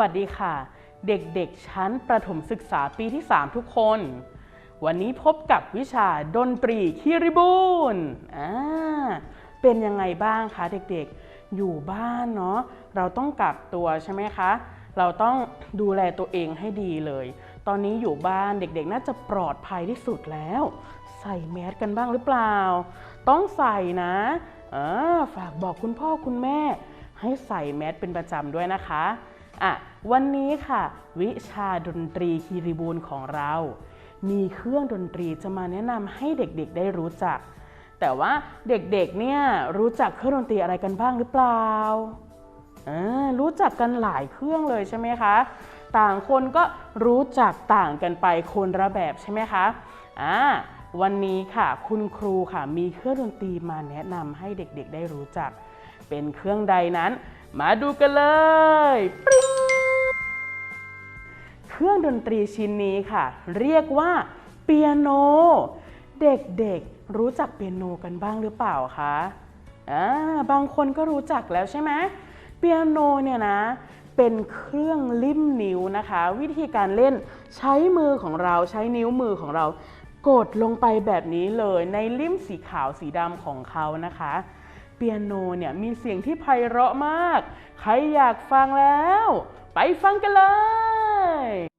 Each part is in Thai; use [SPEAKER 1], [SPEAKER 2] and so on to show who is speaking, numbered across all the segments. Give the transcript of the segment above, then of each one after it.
[SPEAKER 1] วัสดีค่ะ เด็กๆ ชั้นประถมศึกษาปีที่ 3 ทุกคน วันนี้พบกับวิชาดนตรีคีริบูนอ่าเป็นยังไงบ้างคะเด็กๆ อยู่บ้านเนาะเราต้องกักตัวใช่ไหมคะ เราต้องดูแลตัวเองให้ดีเลย ตอนนี้อยู่บ้านเด็กๆ น่าจะปลอดภัยที่สุดแล้ว ใส่แมสกันบ้างหรือเปล่า ต้องใส่นะอ่าฝากบอกคุณพ่อคุณแม่ ให้ใส่แมสเป็นประจำด้วยนะคะ อะวันนี้ค่ะ วิชาดนตรีคีรีบูนของเรา มีเครื่องดนตรีจะมาแนะนำให้เด็กๆได้รู้จัก แต่ว่าเด็กๆเนี่ยรู้จักเครื่องดนตรีอะไรกันบ้างหรือเปล่าอ่ารู้จักกันหลายเครื่องเลยใช่ไหมคะ ต่างคนก็รู้จักต่างกันไปคนละแบบใช่ไหมคะอ่าวันนี้ค่ะคุณครูค่ะมีเครื่องดนตรีมาแนะนำให้เด็กๆได้รู้จัก เป็นเครื่องใดนั้น มาดูกันเลยปริ๊งเครื่องดนตรีชิ้นนี้ค่ะ เรียกว่าเปียโน เด็กๆรู้จักเปียโนกันบ้างหรือเปล่าคะอ่าบางคนก็รู้จักแล้วใช่ไหมเปียโนเนี่ยนะเป็นเครื่องลิ่มนิ้วนะคะ วิธีการเล่นใช้มือของเราใช้นิ้วมือของเรา กดลงไปแบบนี้เลยในลิ่มสีขาวสีดำของเขานะคะ เปียโนเนี่ยมีเสียงที่ไพเราะมาก ใครอยากฟังแล้ว ไปฟังกันเลย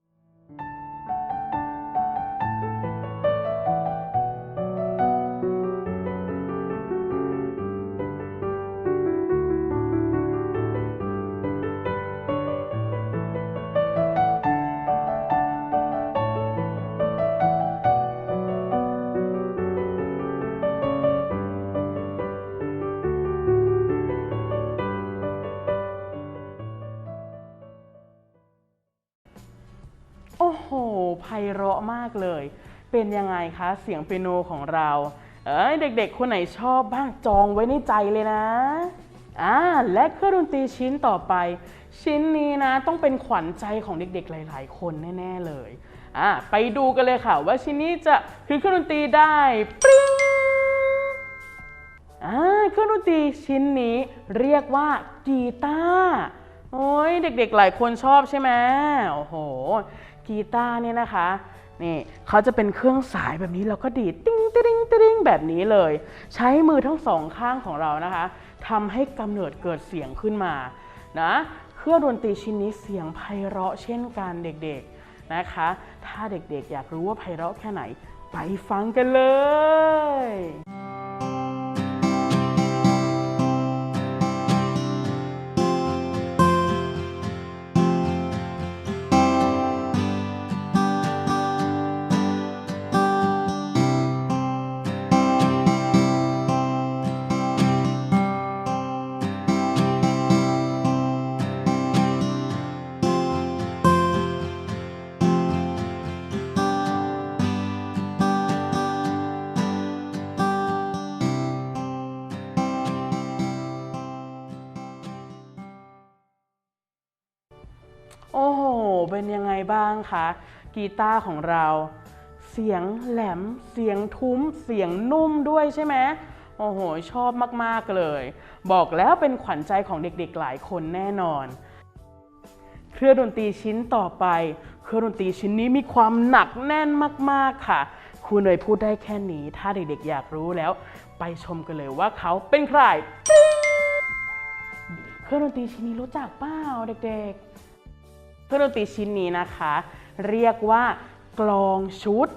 [SPEAKER 1] ากเลย เป็นยังไงคะเสียงเปียโนของเรา เอ้ยเด็กๆ คนไหนชอบบ้างจองไว้ในใจเลยนะอ่าและเครื่องดนตรีชิ้นต่อไป ชิ้นนี้นะต้องเป็นขวัญใจของเด็กๆ หลาย ๆ คนแน่ ๆ เลยอ่าไปดูกันเลยค่ะ ว่าชิ้นนี้จะคือเครื่องดนตรีได้ปริ๊งอ่าเครื่องดนตรีชิ้นนี้เรียกว่ากีตาร์โอ้ยเด็กๆ หลายคนชอบใช่ไหมโอ้โห กีตาร์เนี่ยนะคะ นี่เขาจะเป็นเครื่องสายแบบนี้เราก็ดีดติ้งติ้งติ้งแบบนี้เลย ใช้มือทั้งสองข้างของเรานะคะทำให้กำเนิดเกิดเสียงขึ้นมานะเครื่องดนตรีชิ้นนี้เสียงไพเราะเช่นกันเด็กๆนะคะ ถ้าเด็กๆอยากรู้ว่าไพเราะแค่ไหน ไปฟังกันเลย เป็นยังไงบ้างคะกีตาร์ของเรา เสียงแหลมเสียงทุ้ม เสียงนุ่มด้วยใช่ไหมโอ้โห ชอบมาก ๆ เลย บอกแล้วเป็นขวัญใจของเด็กๆ หลายคนแน่นอน เครื่องดนตรีชิ้นต่อไป เครื่องดนตรีชิ้นนี้มีความหนักแน่นมาก ๆ ค่ะ ครูเนยพูดได้แค่นี้ ถ้าเด็กๆ อยากรู้แล้ว ไปชมกันเลยว่าเขาเป็นใคร เครื่องดนตรีชิ้นนี้รู้จักเปล่าเด็ก ๆ เครื่องดนตรีชิ้นนี้นะคะ เรียกว่ากลองชุด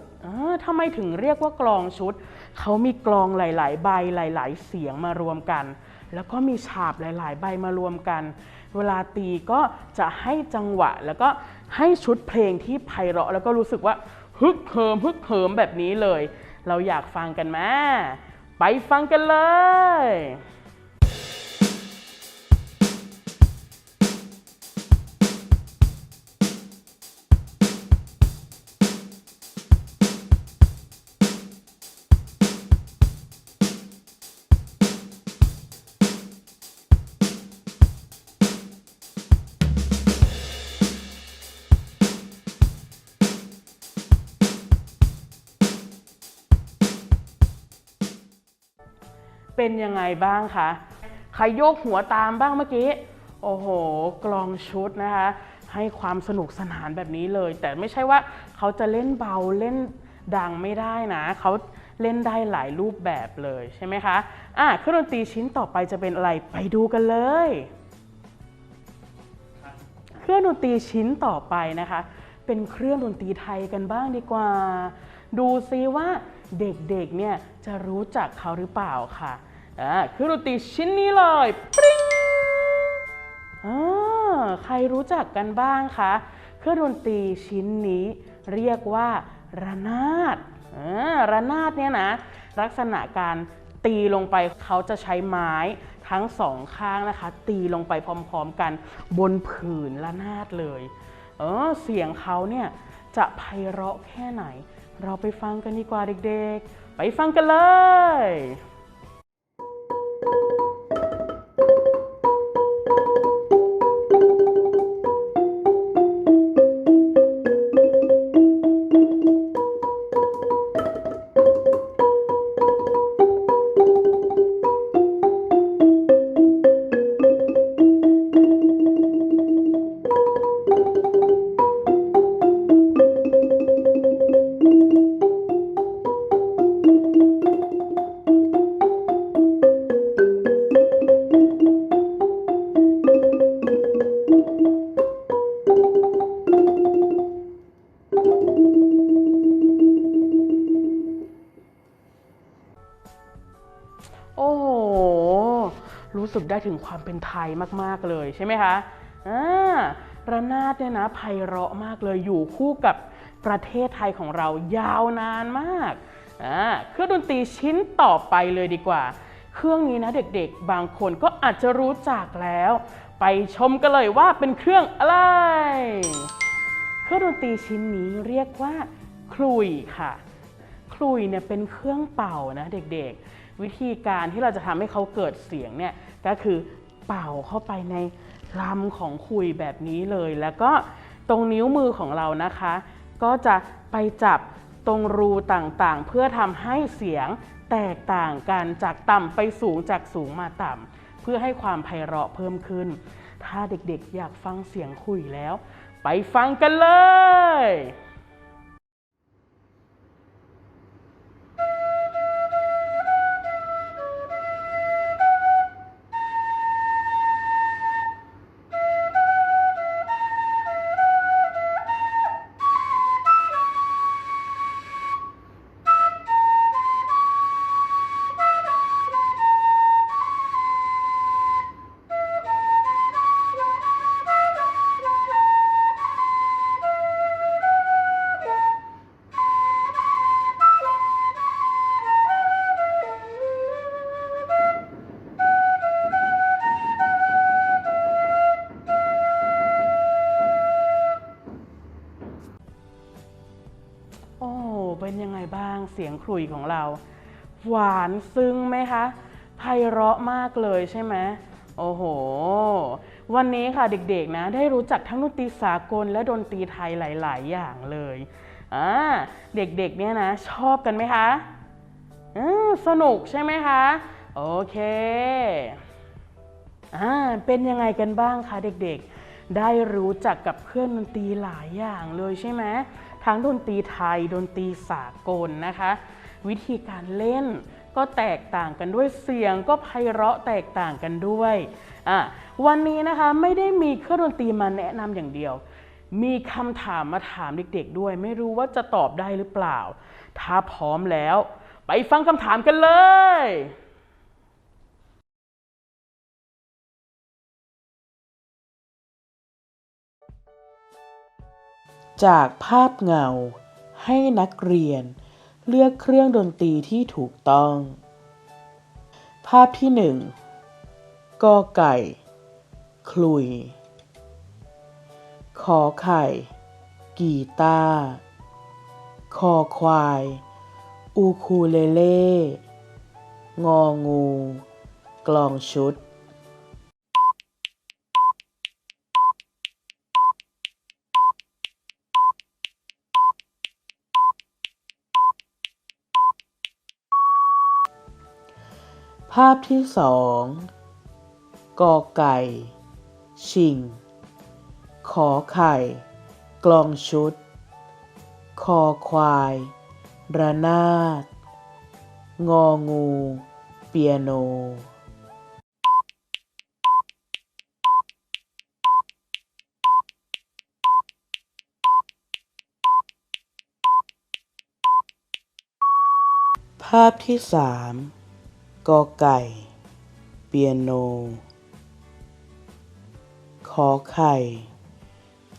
[SPEAKER 1] ทำไมถึงเรียกว่ากลองชุด เขามีกลองหลาย ๆ ใบหลาย ๆ เสียงมารวมกัน แล้วก็มีฉาบหลาย ๆ ใบมารวมกัน เวลาตีก็จะให้จังหวะ แล้วก็ให้ชุดเพลงที่ไพเราะ แล้วก็รู้สึกว่าฮึกเหิมฮึกเหิมแบบนี้เลย เราอยากฟังกันไหมไปฟังกันเลย เป็นยังไงบ้างคะใครโยกหัวตามบ้างเมื่อกี้ โอ้โห กลองชุดนะคะใให้ความสนุกสนานแบบนี้เลย แต่ไม่ใช่ว่าเขาจะเล่นเบาเล่นดังไม่ได้นะ เขาเล่นได้หลายรูปแบบเลยใช่ไหมคะ อะเครื่องดนตรีชิ้นต่อไปจะเป็นอะไรไปดูกันเลย เครื่องดนตรีชิ้นต่อไปนะคะ เป็นเครื่องดนตรีไทยกันบ้างดีกว่า ดูซิว่า เด็กๆเนี่ยจะรู้จักเขาหรือเปล่าค่ะอ่าเครื่องดนตรีชิ้นนี้เลยปริ้งอ่าใครรู้จักกันบ้างคะเครื่องดนตรีชิ้นนี้เรียกว่าระนาดระนาดเนี่ยนะลักษณะการตีลงไปเขาจะใช้ไม้ทั้งสองข้างนะคะ ตีลงไปพร้อมๆกันบนผืนระนาดเลยเออเสียงเขาเนี่ยจะไพเราะแค่ไหน เราไปฟังกันดีกว่าเด็กๆ ไปฟังกันเลย ได้ถึงความเป็นไทยมากๆเลยใช่ไหมคะอ่าระนาดเนี่ยนะไพเราะมากเลยอยู่คู่กับประเทศไทยของเรายาวนานมากอ่าเครื่องดนตรีชิ้นต่อไปเลยดีกว่า เครื่องนี้นะเด็กๆ บางคนก็อาจจะรู้จักแล้ว ไปชมกันเลยว่าเป็นเครื่องอะไร เครื่องดนตรีชิ้นนี้เรียกว่าคลุยค่ะ คลุยเนี่ยเป็นเครื่องเป่านะเด็กๆ วิธีการที่เราจะทำให้เขาเกิดเสียงเนี่ยก็คือเป่าเข้าไปในลำของคุยแบบนี้เลย แล้วก็ตรงนิ้วมือของเรานะคะ ก็จะไปจับตรงรูต่างๆ เพื่อทำให้เสียงแตกต่างกันจากต่ำไปสูงจากสูงมาต่ำเพื่อให้ความไพเราะเพิ่มขึ้น ถ้าเด็กๆอยากฟังเสียงคุยแล้ว ไปฟังกันเลย เสียงขลุ่ยของเรา หวานซึ้งไหมคะไพเราะมากเลยใช่ไหมโอ้โห วันนี้ค่ะเด็กๆนะได้รู้จักทั้งดนตรีสากลและดนตรีไทยหลาย ๆ อย่างเลยอ่าเด็กๆเนี่ยนะชอบกันไหมคะอืมสนุกใช่ไหมคะโอเคอ่าเป็นยังไงกันบ้างคะเด็กๆ ได้รู้จักกับเครื่องดนตรีหลายอย่างเลยใช่ไหม ทั้งดนตรีไทยดนตรีสากลนะคะ วิธีการเล่นก็แตกต่างกันด้วยเสียงก็ไพเราะแตกต่างกันด้วยวันนี้นะคะไม่ได้มีเครื่องดนตรีมาแนะนำอย่างเดียว มีคำถามมาถามเด็กๆด้วย ไม่รู้ว่าจะตอบได้หรือเปล่า ถ้าพร้อมแล้ว ไปฟังคำถามกันเลย จากภาพเงา ให้นักเรียน เลือกเครื่องดนตรีที่ถูกต้อง ภาพที่หนึ่งกอไก่ คลุย ขอไข่ กีตาร์คอควาย อูคูเลเล่ งองู กลองชุด ภาพที่สองกอไก่ ชิง ขอไข่ กลองชุด คอควาย ระนาด งองู เปียโน ภาพที่สาม กอไก่ เปียโน ขอไข่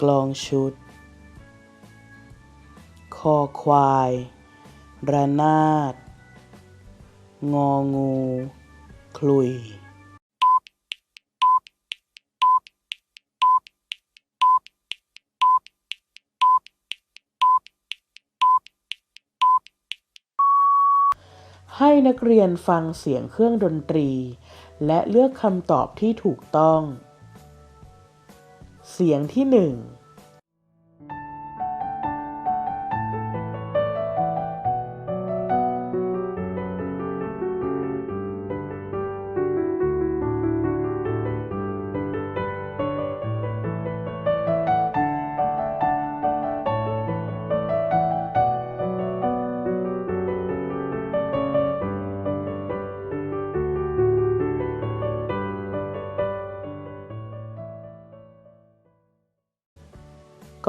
[SPEAKER 1] กลองชุด คอควาย ระนาด งองู คลุย ให้นักเรียนฟังเสียงเครื่องดนตรี และเลือกคำตอบที่ถูกต้อง เสียงที่หนึ่ง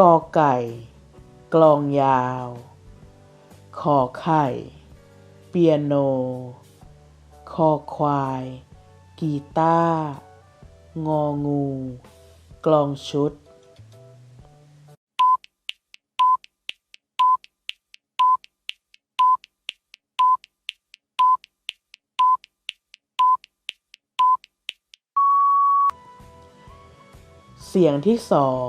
[SPEAKER 1] กอไก่ กลองยาวขอไข่ เปียโน คอควาย กีตาร์งองู กลองชุดเสียงที่สอง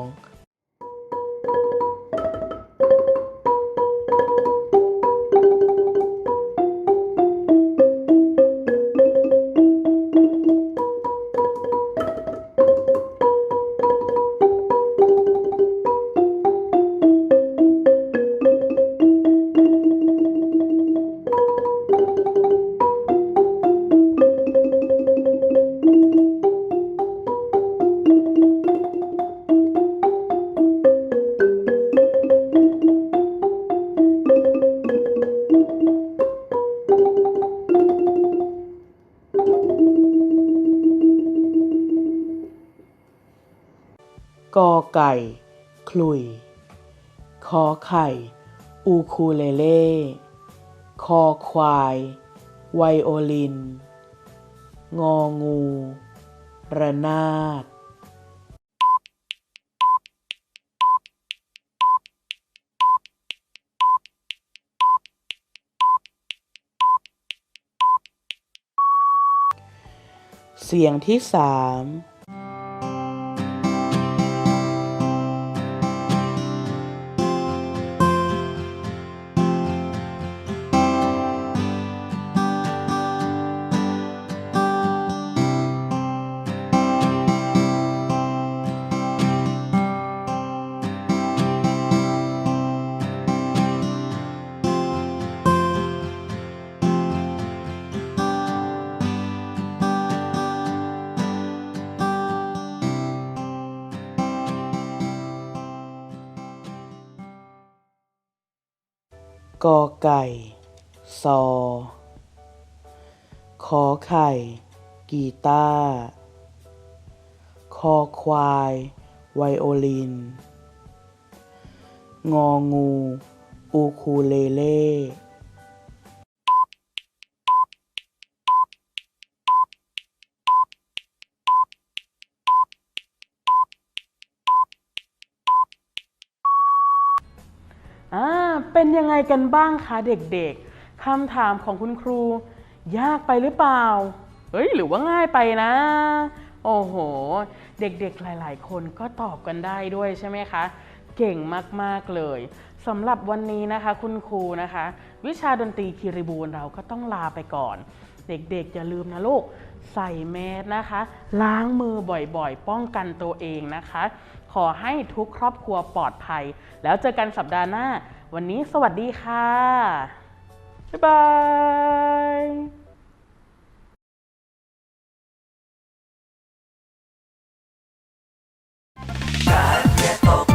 [SPEAKER 1] ไก่คลุยขอไข่ อูคูเลเล่ คอควาย ไวโอลิน งองู ระนาดเสียงที่สาม กอไก่ ซอ ขอไข่ กีตาร์ คอควาย ไวโอลิน งองู อูคูเลเล่
[SPEAKER 2] อ่า เป็นยังไงกันบ้างคะเด็กๆคำถามของคุณครู ยากไปหรือเปล่า เฮ้ย หรือว่าง่ายไปนะ โอ้โห เด็กๆหลาย ๆ คนก็ตอบกันได้ด้วยใช่ไหมคะ เก่งมากๆเลยสำหรับวันนี้นะคะ คุณครูนะคะ วิชาดนตรีคีรีบูลเราก็ต้องลาไปก่อน เด็กๆอย่าลืมนะลูกใส่แมสนะคะ ล้างมือบ่อยๆ ป้องกันตัวเองนะคะ ขอให้ทุกครอบครัวปลอดภัย แล้วเจอกันสัปดาห์หน้า วันนี้สวัสดีค่ะ บ๊ายบาย
[SPEAKER 3] กาดอย่าตก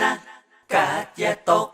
[SPEAKER 3] นะกาดอย่าตก